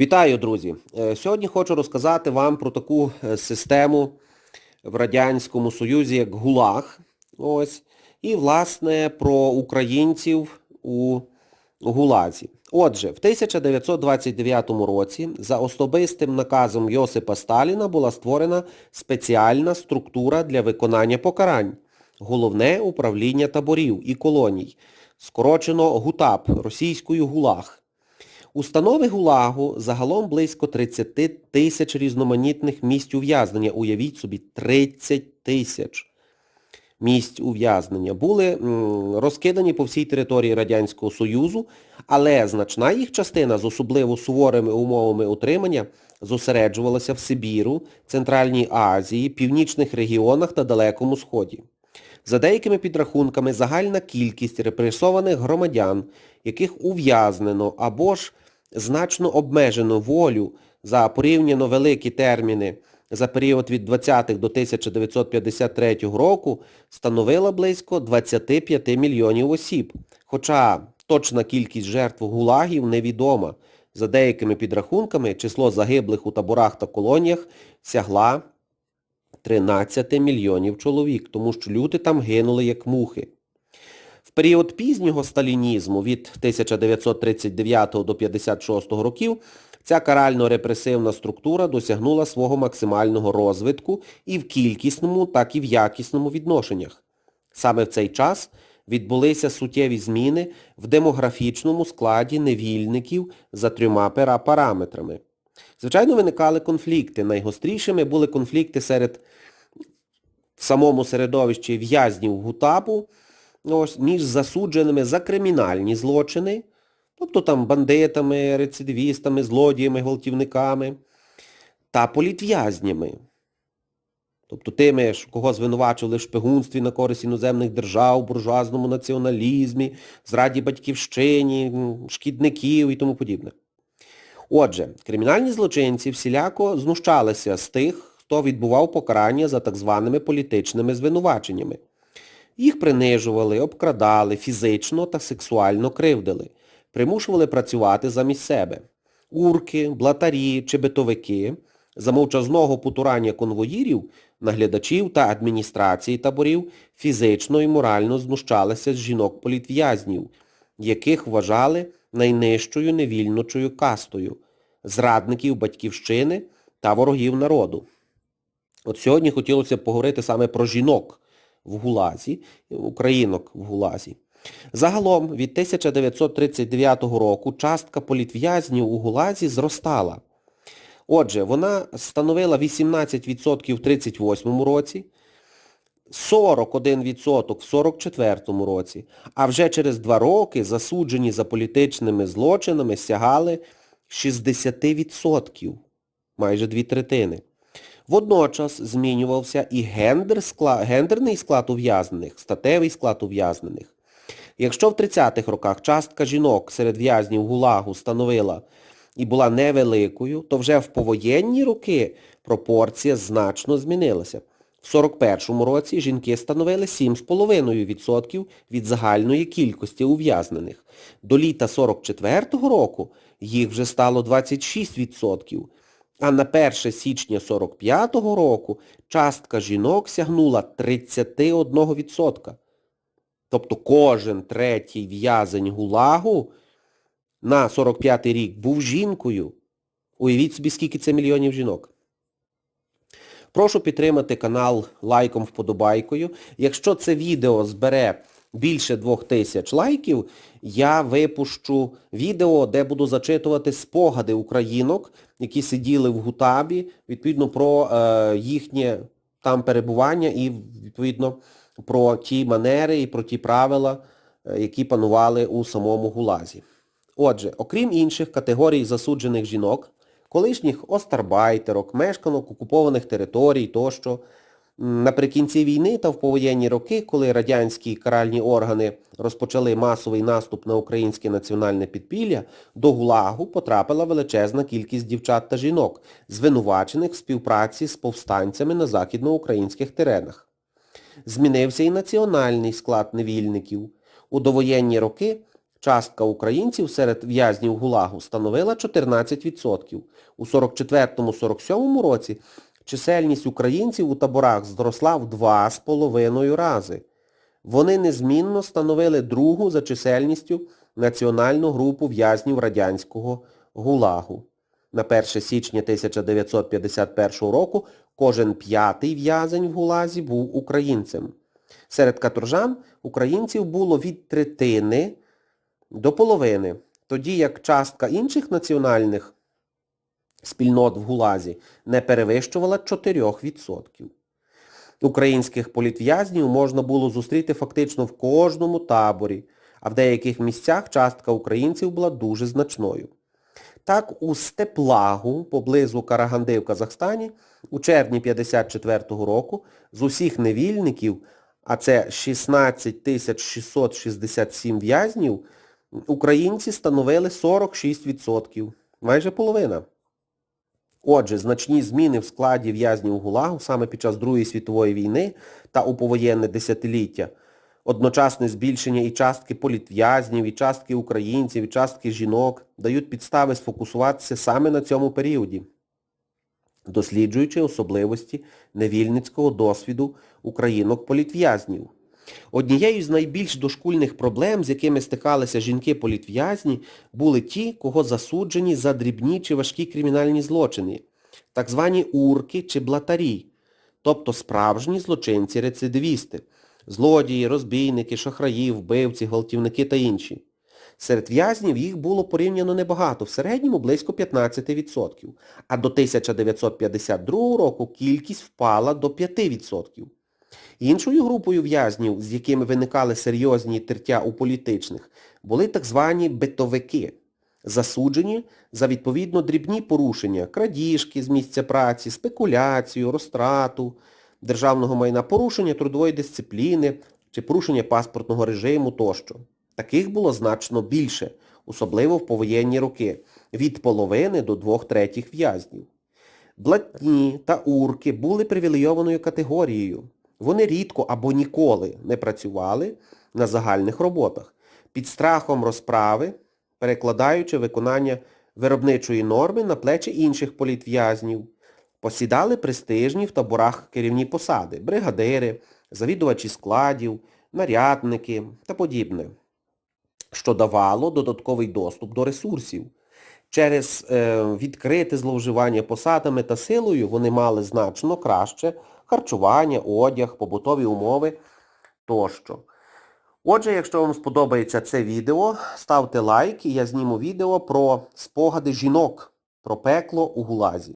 Вітаю, друзі! Е, Сьогодні хочу розказати вам про таку е, систему в Радянському Союзі, як ГУЛАГ. Ось. І, власне, про українців у ГУЛАЗі. Отже, в 1929 році за особистим наказом Йосипа Сталіна була створена спеціальна структура для виконання покарань. Головне управління таборів і колоній. Скорочено ГУТАП, російською ГУЛАГ. Установи ГУЛАГу загалом близько 30 тисяч різноманітних місць ув'язнення. Уявіть собі, 30 тисяч місць ув'язнення були розкидані по всій території Радянського Союзу, але значна їх частина з особливо суворими умовами утримання зосереджувалася в Сибіру, Центральній Азії, північних регіонах та Далекому Сході. За деякими підрахунками, загальна кількість репресованих громадян, яких ув'язнено або ж значно обмежено волю за порівняно великі терміни за період від 20-х до 1953 року, становила близько 25 мільйонів осіб. Хоча точна кількість жертв гулагів невідома. За деякими підрахунками, число загиблих у таборах та колоніях сягла 13 мільйонів чоловік, тому що люди там гинули як мухи. В період пізнього сталінізму від 1939 до 1956 років ця карально-репресивна структура досягнула свого максимального розвитку і в кількісному, так і в якісному відношеннях. Саме в цей час відбулися суттєві зміни в демографічному складі невільників за трьома пера- параметрами. Звичайно, виникали конфлікти. Найгострішими були конфлікти серед в самому середовищі в'язнів ГУТАПу ось, між засудженими за кримінальні злочини, тобто там бандитами, рецидивістами, злодіями, гвалтівниками, та політв'язнями. Тобто тими, кого звинувачували в шпигунстві на користь іноземних держав, буржуазному націоналізмі, зраді батьківщині, шкідників і тому подібне. Отже, кримінальні злочинці всіляко знущалися з тих, хто відбував покарання за так званими політичними звинуваченнями. Їх принижували, обкрадали, фізично та сексуально кривдили, примушували працювати замість себе. Урки, блатарі чи битовики за мовчазного потурання конвоїрів, наглядачів та адміністрації таборів фізично і морально знущалися з жінок-політв'язнів, яких вважали найнижчою невільночою кастою, зрадників батьківщини та ворогів народу. От сьогодні хотілося поговорити саме про жінок в ГУЛАЗі, українок в ГУЛАЗі. Загалом від 1939 року частка політв'язнів у ГУЛАЗі зростала. Отже, вона становила 18% в 1938 році, 41% в 1944 році, а вже через два роки засуджені за політичними злочинами сягали 60%, майже дві третини. Водночас змінювався і гендер скла- гендерний склад ув'язнених, статевий склад ув'язнених. Якщо в 30-х роках частка жінок серед в'язнів ГУЛАГу становила і була невеликою, то вже в повоєнні роки пропорція значно змінилася. В 41-му році жінки становили 7,5% від загальної кількості ув'язнених. До літа 44-го року їх вже стало 26%. А на 1 січня 45-го року частка жінок сягнула 31%. Тобто кожен третій в'язень ГУЛАГу на 45-й рік був жінкою. Уявіть собі, скільки це мільйонів жінок. Прошу підтримати канал лайком вподобайкою. Якщо це відео збере більше двох тисяч лайків, я випущу відео, де буду зачитувати спогади українок, які сиділи в Гутабі, відповідно про е, їхнє там перебування і, відповідно, про ті манери і про ті правила, е, які панували у самому ГУЛАЗі. Отже, окрім інших категорій засуджених жінок, колишніх остарбайтерок, мешканок окупованих територій тощо, наприкінці війни та в повоєнні роки, коли радянські каральні органи розпочали масовий наступ на українське національне підпілля, до ГУЛАГу потрапила величезна кількість дівчат та жінок, звинувачених в співпраці з повстанцями на західноукраїнських теренах. Змінився і національний склад невільників. У довоєнні роки частка українців серед в'язнів ГУЛАГу становила 14%. У 44-47 році чисельність українців у таборах зросла в 2,5 рази. Вони незмінно становили другу за чисельністю національну групу в'язнів радянського ГУЛАГу. На 1 січня 1951 року кожен п'ятий в'язень в ГУЛАЗі був українцем. Серед каторжан українців було від третини до половини, тоді як частка інших національних спільнот в ГУЛАЗі не перевищувала 4%. Українських політв'язнів можна було зустріти фактично в кожному таборі, а в деяких місцях частка українців була дуже значною. Так, у Степлагу, поблизу Караганди в Казахстані, у червні 54-го року з усіх невільників, а це 16 667 в'язнів, українці становили 46%, майже половина. Отже, значні зміни в складі в'язнів ГУЛАГу саме під час Другої світової війни та у повоєнне десятиліття, одночасне збільшення і частки політв'язнів, і частки українців, і частки жінок дають підстави сфокусуватися саме на цьому періоді, досліджуючи особливості невільницького досвіду українок-політв'язнів. Однією з найбільш дошкульних проблем, з якими стикалися жінки-політв'язні, були ті, кого засуджені за дрібні чи важкі кримінальні злочини, так звані урки чи блатарі, тобто справжні злочинці-рецидивісти, злодії, розбійники, шахраї, вбивці, гвалтівники та інші. Серед в'язнів їх було порівняно небагато, в середньому близько 15%, а до 1952 року кількість впала до 5%. Іншою групою в'язнів, з якими виникали серйозні тертя у політичних, були так звані битовики, засуджені за відповідно дрібні порушення, крадіжки з місця праці, спекуляцію, розтрату, державного майна, порушення трудової дисципліни чи порушення паспортного режиму тощо. Таких було значно більше, особливо в повоєнні роки, від половини до двох третіх в'язнів. Блатні та урки були привілейованою категорією. Вони рідко або ніколи не працювали на загальних роботах, під страхом розправи, перекладаючи виконання виробничої норми на плечі інших політв'язнів, посідали престижні в таборах керівні посади, бригадири, завідувачі складів, нарядники та подібне, що давало додатковий доступ до ресурсів. Через е, відкрите зловживання посадами та силою вони мали значно краще харчування, одяг, побутові умови тощо. Отже, якщо вам сподобається це відео, ставте лайк і я зніму відео про спогади жінок про пекло у Гулазі.